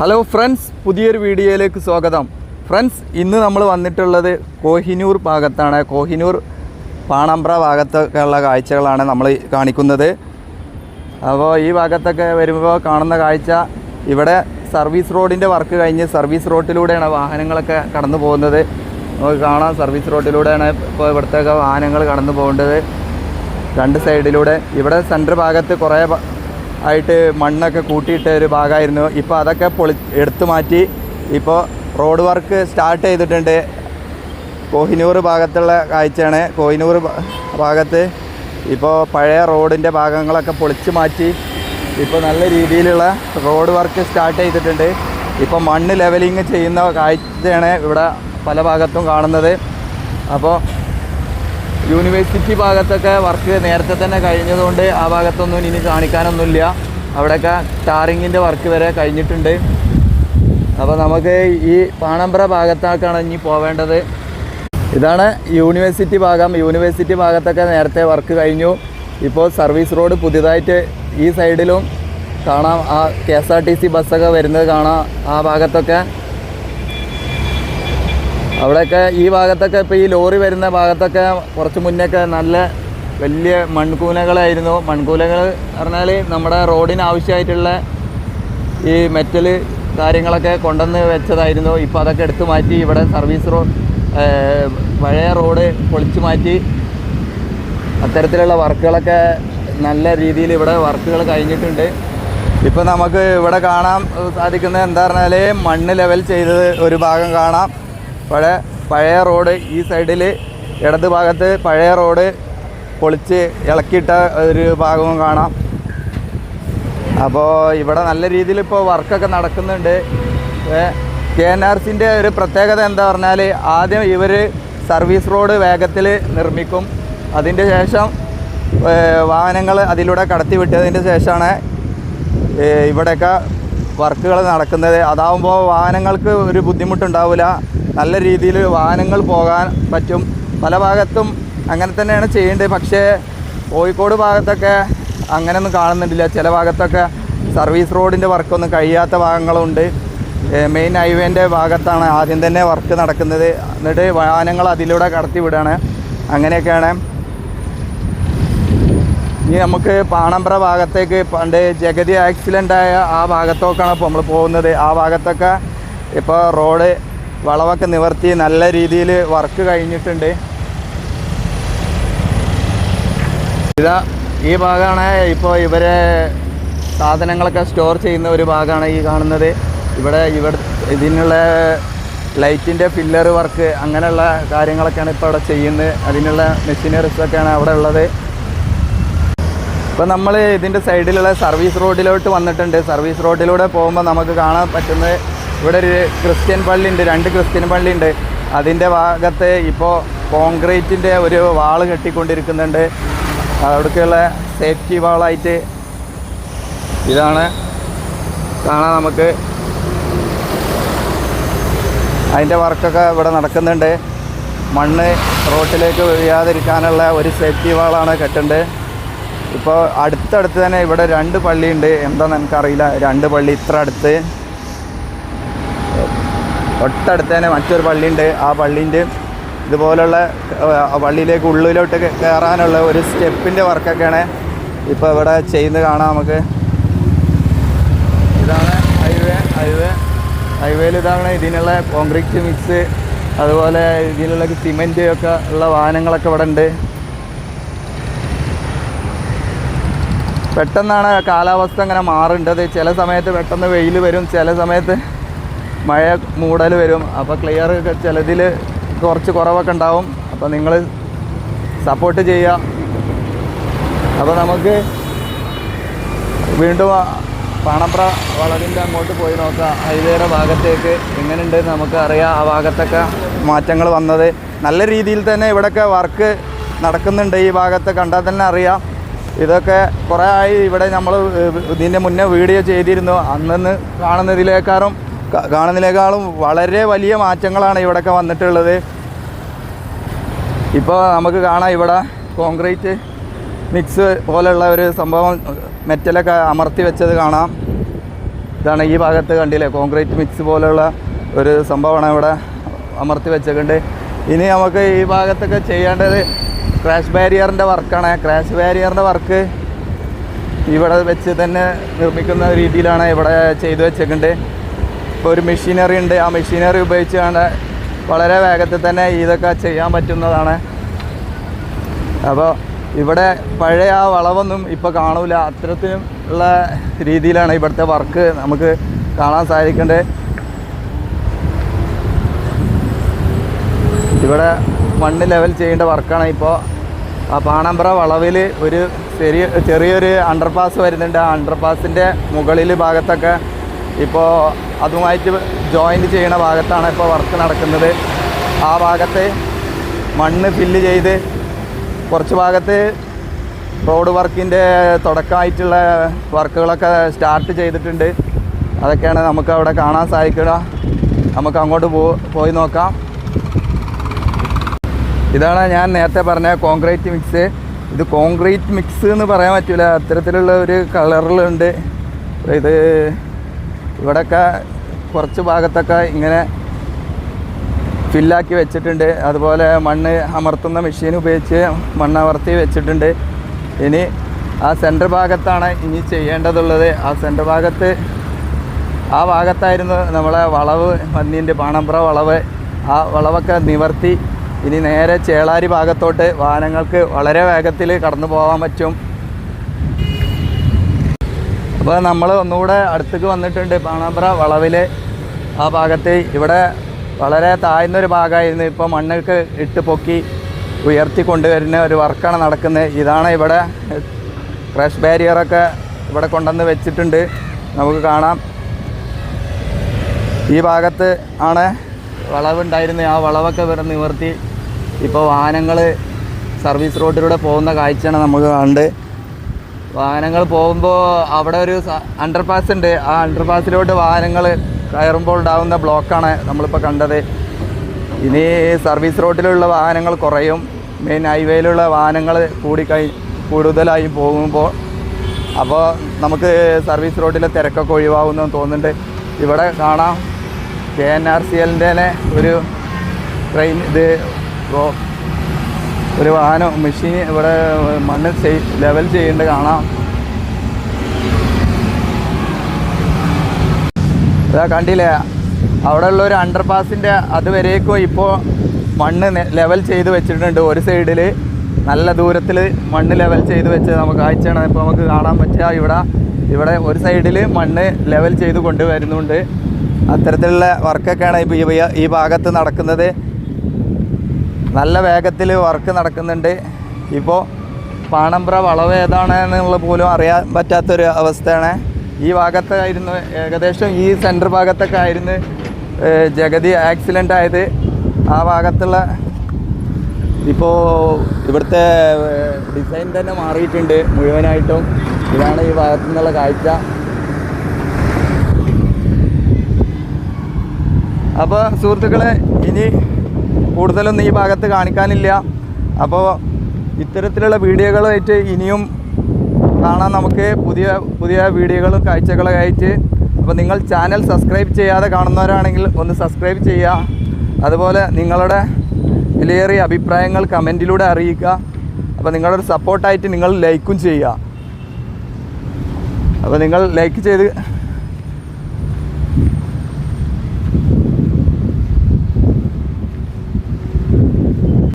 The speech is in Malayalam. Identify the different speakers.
Speaker 1: ഹലോ ഫ്രണ്ട്സ് പുതിയൊരു വീഡിയോയിലേക്ക് സ്വാഗതം. ഫ്രണ്ട്സ് ഇന്ന് നമ്മൾ വന്നിട്ടുള്ളത് കോഹിനൂർ ഭാഗത്താണ്. കോഹിനൂർ പാണമ്പ്ര ഭാഗത്തൊക്കെയുള്ള കാഴ്ചകളാണ് നമ്മൾ കാണിക്കുന്നത്. അപ്പോൾ ഈ ഭാഗത്തൊക്കെ വരുമ്പോൾ കാണുന്ന കാഴ്ച ഇവിടെ സർവീസ് റോഡിന്റെ വർക്ക് കഴിഞ്ഞ് സർവീസ് റോഡിലൂടെയാണ് വാഹനങ്ങളൊക്കെ കടന്നു പോകുന്നത്. നമുക്ക് കാണാം സർവീസ് റോഡിലൂടെയാണ് ഇപ്പോൾ ഇവിടുത്തെയൊക്കെ വാഹനങ്ങൾ കടന്നു പോകേണ്ടത്. രണ്ട് സൈഡിലൂടെ ഇവിടെ സെന്റർ ഭാഗത്ത് കുറേ ആയിട്ട് മണ്ണൊക്കെ കൂട്ടിയിട്ട ഒരു ഭാഗമായിരുന്നു. ഇപ്പോൾ അതൊക്കെ പൊളി എടുത്തു മാറ്റി ഇപ്പോൾ റോഡ് വർക്ക് സ്റ്റാർട്ട് ചെയ്തിട്ടുണ്ട്. കോഹിനൂർ ഭാഗത്തുള്ള കാഴ്ചയാണ്. കോഹിനൂർ ഭാഗത്ത് ഇപ്പോൾ പഴയ റോഡിന്റെ ഭാഗങ്ങളൊക്കെ പൊളിച്ച് മാറ്റി ഇപ്പോൾ നല്ല രീതിയിലുള്ള റോഡ് വർക്ക് സ്റ്റാർട്ട് ചെയ്തിട്ടുണ്ട്. ഇപ്പോൾ മണ്ണ് ലെവലിങ് ചെയ്യുന്ന കാഴ്ചയാണ് ഇവിടെ പല ഭാഗത്തും കാണുന്നത്. അപ്പോൾ യൂണിവേഴ്സിറ്റി ഭാഗത്തൊക്കെ വർക്ക് നേരത്തെ തന്നെ കഴിഞ്ഞതുകൊണ്ട് ആ ഭാഗത്തൊന്നും ഇനി കാണിക്കാനൊന്നുമില്ല. അവിടെയൊക്കെ ടാറിങ്ങിന്റെ വർക്ക് വരെ കഴിഞ്ഞിട്ടുണ്ട്. അപ്പോൾ നമുക്ക് ഈ പാണമ്പ്ര ഭാഗത്തേക്കാണ് ഇനി പോവേണ്ടത്. ഇതാണ് യൂണിവേഴ്സിറ്റി ഭാഗം. യൂണിവേഴ്സിറ്റി ഭാഗത്തൊക്കെ നേരത്തെ വർക്ക് കഴിഞ്ഞു. ഇപ്പോൾ സർവീസ് റോഡ് പുതിയതായിട്ട് ഈ സൈഡിലും കാണാം. ആ K S R T C ബസ്സൊക്കെ വരുന്നത് കാണാം. ആ ഭാഗത്തൊക്കെ അവിടെയൊക്കെ ഈ ഭാഗത്തൊക്കെ ഇപ്പോൾ ഈ ലോറി വരുന്ന ഭാഗത്തൊക്കെ കുറച്ച് മുന്നൊക്കെ നല്ല വലിയ മൺകൂനകളായിരുന്നു. മൺകൂനകൾ പറഞ്ഞാൽ നമ്മുടെ റോഡിന് ആവശ്യമായിട്ടുള്ള ഈ മെറ്റൽ കാര്യങ്ങളൊക്കെ കൊണ്ടുവന്ന് വെച്ചതായിരുന്നു. ഇപ്പോൾ അതൊക്കെ എടുത്തു മാറ്റി ഇവിടെ സർവീസ് റോഡ് പഴയ റോഡ് പൊളിച്ചു മാറ്റി അത്തരത്തിലുള്ള വർക്കുകളൊക്കെ നല്ല രീതിയിൽ ഇവിടെ വർക്കുകൾ കഴിഞ്ഞിട്ടുണ്ട്. ഇപ്പോൾ നമുക്ക് ഇവിടെ കാണാൻ സാധിക്കുന്നത് എന്താ പറഞ്ഞാൽ മണ്ണ് ലെവൽ ചെയ്തത് ഒരു ഭാഗം കാണാം. പഴയ പഴയ റോഡ് ഈ സൈഡിൽ ഇടത് ഭാഗത്ത് പഴയ റോഡ് പൊളിച്ച് ഇളക്കിയിട്ട ഒരു ഭാഗവും കാണാം. അപ്പോൾ ഇവിടെ നല്ല രീതിയിൽ ഇപ്പോൾ വർക്കൊക്കെ നടക്കുന്നുണ്ട്. കെ എൻ ആർ സിന്റെ ഒരു പ്രത്യേകത എന്താ പറഞ്ഞാൽ ആദ്യം ഇവർ സർവീസ് റോഡ് വേഗത്തിൽ നിർമ്മിക്കും. അതിന്റെ ശേഷം വാഹനങ്ങൾ അതിലൂടെ കടത്തി വിട്ടതിന്റെ ശേഷമാണ് ഇവിടെയൊക്കെ വർക്കുകൾ നടക്കുന്നത്. അതാവുമ്പോൾ വാഹനങ്ങൾക്ക് ഒരു ബുദ്ധിമുട്ടുണ്ടാവില്ല നല്ല രീതിയിൽ വാഹനങ്ങൾ പോകാൻ പറ്റും. പല ഭാഗത്തും അങ്ങനെ തന്നെയാണ് ചെയ്യേണ്ടത്. പക്ഷേ കോഴിക്കോട് ഭാഗത്തൊക്കെ അങ്ങനെയൊന്നും കാണുന്നുണ്ടില്ല. ചില ഭാഗത്തൊക്കെ സർവീസ് റോഡിന്റെ വർക്കൊന്നും കഴിയാത്ത ഭാഗങ്ങളുണ്ട്. മെയിൻ ഹൈവേന്റെ ഭാഗത്താണ് ആദ്യം തന്നെ വർക്ക് നടക്കുന്നത്. എന്നിട്ട് വാഹനങ്ങൾ അതിലൂടെ കടത്തി വിടുകയാണ്. അങ്ങനെയൊക്കെയാണ്. ഇനി നമുക്ക് പാണമ്പ്ര ഭാഗത്തേക്ക് പണ്ട് ജഗതി ആക്സിഡന്റ് ആയ ആ ഭാഗത്തോക്കാണ് ഇപ്പോൾ നമ്മൾ പോകുന്നത്. ആ ഭാഗത്തൊക്കെ ഇപ്പോൾ റോഡ് വളവൊക്കെ നിവർത്തി നല്ല രീതിയിൽ വർക്ക് കഴിഞ്ഞിട്ടുണ്ട്. ഇതാ ഈ ഭാഗമാണ് ഇപ്പോൾ ഇവരെ സാധനങ്ങളൊക്കെ സ്റ്റോർ ചെയ്യുന്ന ഒരു ഭാഗമാണ് ഈ കാണുന്നത്. ഇവിടെ ഇവിടെ ഇതിനുള്ള ലൈറ്റിന്റെ ഫില്ലർ വർക്ക് അങ്ങനെയുള്ള കാര്യങ്ങളൊക്കെയാണ് ഇപ്പോൾ അവിടെ ചെയ്യുന്നത്. അതിനുള്ള മെഷീനറീസൊക്കെയാണ് അവിടെ ഉള്ളത്. ഇപ്പോൾ നമ്മൾ ഇതിന്റെ സൈഡിലുള്ള സർവീസ് റോഡിലോട്ട് വന്നിട്ടുണ്ട്. സർവീസ് റോഡിലൂടെ പോകുമ്പോൾ നമുക്ക് കാണാൻ പറ്റുന്നത് ഇവിടെ ഒരു ക്രിസ്ത്യൻ പള്ളി ഉണ്ട് രണ്ട് ക്രിസ്ത്യൻ പള്ളി ഉണ്ട് അതിന്റെ ഭാഗത്ത് ഇപ്പോൾ കോൺക്രീറ്റിന്റെ ഒരു വാൾ കെട്ടിക്കൊണ്ടിരിക്കുന്നുണ്ട്. അവിടേക്കുള്ള സേഫ്റ്റി വാളായിട്ട് ഇതാണ് കാണാൻ നമുക്ക്. അതിന്റെ വർക്കൊക്കെ ഇവിടെ നടക്കുന്നുണ്ട്. മണ്ണ് റോട്ടിലേക്ക് വീഴാതിരിക്കാനുള്ള ഒരു സേഫ്റ്റി വാളാണ് കെട്ടുന്നത് ഇപ്പോൾ അടുത്തടുത്ത് തന്നെ ഇവിടെ രണ്ട് പള്ളിയുണ്ട്. എന്താണെന്ന് എനിക്കറിയില്ല. രണ്ട് പള്ളി ഇത്ര അടുത്ത്. തൊട്ടടുത്ത് തന്നെ മറ്റൊരു പള്ളിയുണ്ട്. ആ പള്ളീന്റെ ഇതുപോലുള്ള പള്ളിയിലേക്ക് ഉള്ളിലോട്ട് കയറാനുള്ള ഒരു സ്റ്റെപ്പിന്റെ വർക്കൊക്കെയാണ് ഇപ്പോൾ ഇവിടെ ചെയ്യുന്നത് കാണാം നമുക്ക്. ഇതാണ് ഹൈവേ. ഹൈവേ ഹൈവേയിൽ ഇതാണ് ഇതിനുള്ള കോൺക്രീറ്റ് മിക്സ്. അതുപോലെ ഇതിലുള്ള സിമെന്റ് ഒക്കെ ഉള്ള വാഹനങ്ങളൊക്കെ ഇവിടെ ഉണ്ട്. പെട്ടെന്നാണ് കാലാവസ്ഥ അങ്ങനെ മാറേണ്ടത് ചില സമയത്ത് പെട്ടെന്ന് വെയിൽ വരും ചില സമയത്ത് മഴ മൂടൽ വരും. അപ്പോൾ ക്ലിയർ ചിലതിൽ കുറച്ച് കുറവൊക്കെ ഉണ്ടാവും. അപ്പോൾ നിങ്ങൾ സപ്പോർട്ട് ചെയ്യുക. അപ്പോൾ നമുക്ക് വീണ്ടും പണപ്ര വളവിന്റെ അങ്ങോട്ട് പോയി നോക്കാം. ഹൈവേയുടെ ഭാഗത്തേക്ക് എങ്ങനെയുണ്ട് നമുക്ക് അറിയാം. ആ ഭാഗത്തൊക്കെ മാറ്റങ്ങൾ വന്നത്. നല്ല രീതിയിൽ തന്നെ ഇവിടെയൊക്കെ വർക്ക് നടക്കുന്നുണ്ട്. ഈ ഭാഗത്ത് കണ്ടാൽ തന്നെ അറിയാം. ഇതൊക്കെ കുറേ ആയി ഇവിടെ നമ്മൾ ഇതിന്റെ മുന്നേ വീഡിയോ ചെയ്തിരുന്നു. അന്നു കാണുന്നതിലേക്കാളും കാണുന്നതിനേക്കാളും വളരെ വലിയ മാറ്റങ്ങളാണ് ഇവിടെയൊക്കെ വന്നിട്ടുള്ളത്. ഇപ്പോൾ നമുക്ക് കാണാം ഇവിടെ കോൺക്രീറ്റ് മിക്സ് പോലെയുള്ള ഒരു സംഭവം മെറ്റലൊക്കെ അമർത്തി വെച്ചത് കാണാം. ഇതാണ് ഈ ഭാഗത്ത് കണ്ടില്ലേ കോൺക്രീറ്റ് മിക്സ് പോലെയുള്ള ഒരു സംഭവമാണ് ഇവിടെ അമർത്തി വെച്ചിട്ടുണ്ട് ഇനി നമുക്ക് ഈ ഭാഗത്തൊക്കെ ചെയ്യേണ്ടത് ക്രാഷ് ബാരിയറിന്റെ വർക്കാണ്. ക്രാഷ് ബാരിയറിന്റെ വർക്ക് ഇവിടെ വെച്ച് തന്നെ നിർമ്മിക്കുന്ന രീതിയിലാണ് ഇവിടെ ചെയ്തു വെച്ചിട്ടുണ്ട് ഒരു മെഷീനറി ഉണ്ട്. ആ മെഷീനറി ഉപയോഗിച്ചാണ് വളരെ വേഗത്തിൽ തന്നെ ഇതൊക്കെ ചെയ്യാൻ പറ്റുന്നതാണ്. അപ്പോൾ ഇവിടെ പഴയ ആ വളവൊന്നും ഇപ്പോൾ കാണൂല. അത്തരത്തിലും ഉള്ള രീതിയിലാണ് ഇവിടുത്തെ വർക്ക് നമുക്ക് കാണാൻ സാധിക്കേണ്ടത് ഇവിടെ മണ്ണ് ലെവൽ ചെയ്യേണ്ട വർക്കാണ് ഇപ്പോൾ ആ പാണമ്പ്ര വളവിൽ ഒരു ചെറിയ ചെറിയൊരു അണ്ടർപാസ് വരുന്നുണ്ട്. ആ അണ്ടർപാസിന്റെ മുകളിൽ ഭാഗത്തൊക്കെ ഇപ്പോൾ അതുമായിട്ട് ജോയിന്റ് ചെയ്യുന്ന ഭാഗത്താണ് ഇപ്പോൾ വർക്ക് നടക്കുന്നത്. ആ ഭാഗത്ത് മണ്ണ് ഫില്ല് ചെയ്ത് കുറച്ച് ഭാഗത്ത് റോഡ് വർക്കിന്റെ തുടക്കമായിട്ടുള്ള വർക്കുകളൊക്കെ സ്റ്റാർട്ട് ചെയ്തിട്ടുണ്ട്. അതൊക്കെയാണ് നമുക്ക് അവിടെ കാണാൻ സാധിക്കുക. നമുക്ക് അങ്ങോട്ട് പോയി നോക്കാം. ഇതാണ് ഞാൻ നേരത്തെ പറഞ്ഞ കോൺക്രീറ്റ് മിക്സ് ഇത് കോൺക്രീറ്റ് മിക്സ് എന്ന് പറയാൻ പറ്റില്ല അത്തരത്തിലുള്ള ഒരു കളറിലുണ്ട് ഇത് ഇവിടെയൊക്കെ കുറച്ച് ഭാഗത്തൊക്കെ ഇങ്ങനെ ഫില്ലാക്കി വെച്ചിട്ടുണ്ട്. അതുപോലെ മണ്ണ് അമർത്തുന്ന മെഷീൻ ഉപയോഗിച്ച് മണ്ണ് അമർത്തി വെച്ചിട്ടുണ്ട്. ഇനി ആ സെന്റർ ഭാഗത്താണ് ഇനി ചെയ്യേണ്ടതുള്ളത്. ആ സെന്റർ ഭാഗത്ത് ആ ഭാഗത്തായിരുന്നു നമ്മളെ വളവ് മഞ്ഞിന്റെ പാണമ്പ്ര വളവ്. ആ വളവൊക്കെ നിവർത്തി ഇനി നേരെ ചേളാരി ഭാഗത്തോട്ട് വാഹനങ്ങൾക്ക് വളരെ വേഗത്തിൽ കടന്നു പോകാൻ പറ്റും. അപ്പോൾ നമ്മൾ ഒന്നുകൂടെ അടുത്തേക്ക് വന്നിട്ടുണ്ട് പാണാമ്പ്ര വളവിൽ ആ ഭാഗത്ത് ഇവിടെ വളരെ താഴ്ന്നൊരു ഭാഗമായിരുന്നു. ഇപ്പോൾ മണ്ണൊക്കെ ഇട്ട് പൊക്കി ഉയർത്തി കൊണ്ടുവരുന്ന ഒരു വർക്കാണ് നടക്കുന്നത്. ഇതാണ് ഇവിടെ ക്രഷ് ബാരിയറൊക്കെ ഇവിടെ കൊണ്ടുവന്ന് വെച്ചിട്ടുണ്ട്. നമുക്ക് കാണാം. ഈ ഭാഗത്ത് ആണ് വളവുണ്ടായിരുന്നത്. ആ വളവൊക്കെ ഇവിടെ നിവർത്തി. ഇപ്പോൾ വാഹനങ്ങൾ സർവീസ് റോഡിലൂടെ പോകുന്ന കാഴ്ചയാണ് നമുക്ക് കണ്ട് വാഹനങ്ങൾ പോകുമ്പോൾ അവിടെ ഒരു അണ്ടർപാസ് ഉണ്ട്. ആ അണ്ടർപാസിലോട്ട് വാഹനങ്ങൾ കയറുമ്പോൾ ഉണ്ടാകുന്ന ബ്ലോക്കാണ് നമ്മളിപ്പോൾ കണ്ടത്. ഇനി സർവീസ് റോഡിലുള്ള വാഹനങ്ങൾ കുറയും. മെയിൻ ഹൈവേയിലുള്ള വാഹനങ്ങൾ കൂടിക്കഴി കൂടുതലായി പോകുമ്പോൾ അപ്പോൾ നമുക്ക് സർവീസ് റോഡിലെ തിരക്കൊക്കെ ഒഴിവാകുമെന്ന് തോന്നുന്നുണ്ട്. ഇവിടെ കാണാം. കെ എൻ ആർ സി എല്ലിന്റെ ഒരു ട്രെയിൻ ഇത്. ഒരു വാഹനം മെഷീൻ ഇവിടെ മണ്ണ് ലെവൽ ചെയ്യേണ്ടത് കാണാം. ഇതാ കണ്ടില്ലേ? അവിടെ ഉള്ള ഒരു അണ്ടർ പാസിന്റെ അതുവരേക്കും ഇപ്പോൾ മണ്ണ് ലെവൽ ചെയ്ത് വെച്ചിട്ടുണ്ട്. ഒരു സൈഡിൽ നല്ല ദൂരത്തിൽ മണ്ണ് ലെവൽ ചെയ്ത് വെച്ച് നമുക്ക് കാഴ്ചയാണ്. ഇപ്പോൾ നമുക്ക് കാണാൻ പറ്റുക. ഇവിടെ ഇവിടെ ഒരു സൈഡിൽ മണ്ണ് ലെവൽ ചെയ്ത് കൊണ്ടുവരുന്നുണ്ട്. അത്തരത്തിലുള്ള വർക്കൊക്കെയാണ് ഇപ്പോൾ ഈ ഭാഗത്ത് നടക്കുന്നത്. നല്ല വേഗത്തിൽ വർക്ക് നടക്കുന്നുണ്ട്. ഇപ്പോൾ പാണമ്പ്ര വളവ് ഏതാണ് എന്നുള്ള പോലും അറിയാൻ പറ്റാത്തൊരു അവസ്ഥയാണ്. ഈ ഭാഗത്തായിരുന്നു ഏകദേശം ഈ സെന്റർ ഭാഗത്തൊക്കെ ആയിരുന്നു ജഗതി ആക്സിഡന്റ് ആയത്. ആ ഭാഗത്തുള്ള ഇപ്പോൾ ഇവിടുത്തെ ഡിസൈൻ തന്നെ മാറിയിട്ടുണ്ട് മുഴുവനായിട്ടും. ഇതാണ് ഈ ഭാഗത്തു നിന്നുള്ള കാഴ്ച. അപ്പോൾ സുഹൃത്തുക്കളെ ഇനി കൂടുതലൊന്നും ഈ ഭാഗത്ത് കാണിക്കാനില്ല. അപ്പോൾ ഇത്തരത്തിലുള്ള വീഡിയോകളായിട്ട് ഇനിയും കാണാൻ നമുക്ക് പുതിയ പുതിയ വീഡിയോകളും കാഴ്ചകളൊക്കെ ആയിട്ട് അപ്പോൾ നിങ്ങൾ ചാനൽ സബ്സ്ക്രൈബ് ചെയ്യാതെ കാണുന്നവരാണെങ്കിൽ ഒന്ന് സബ്സ്ക്രൈബ് ചെയ്യുക. അതുപോലെ നിങ്ങളുടെ വിലയേറിയ അഭിപ്രായങ്ങൾ കമന്റിലൂടെ അറിയിക്കുക. അപ്പോൾ നിങ്ങളുടെ സപ്പോർട്ടായിട്ട് നിങ്ങൾ ലൈക്കും ചെയ്യുക. അപ്പോൾ നിങ്ങൾ ലൈക്ക് ചെയ്ത്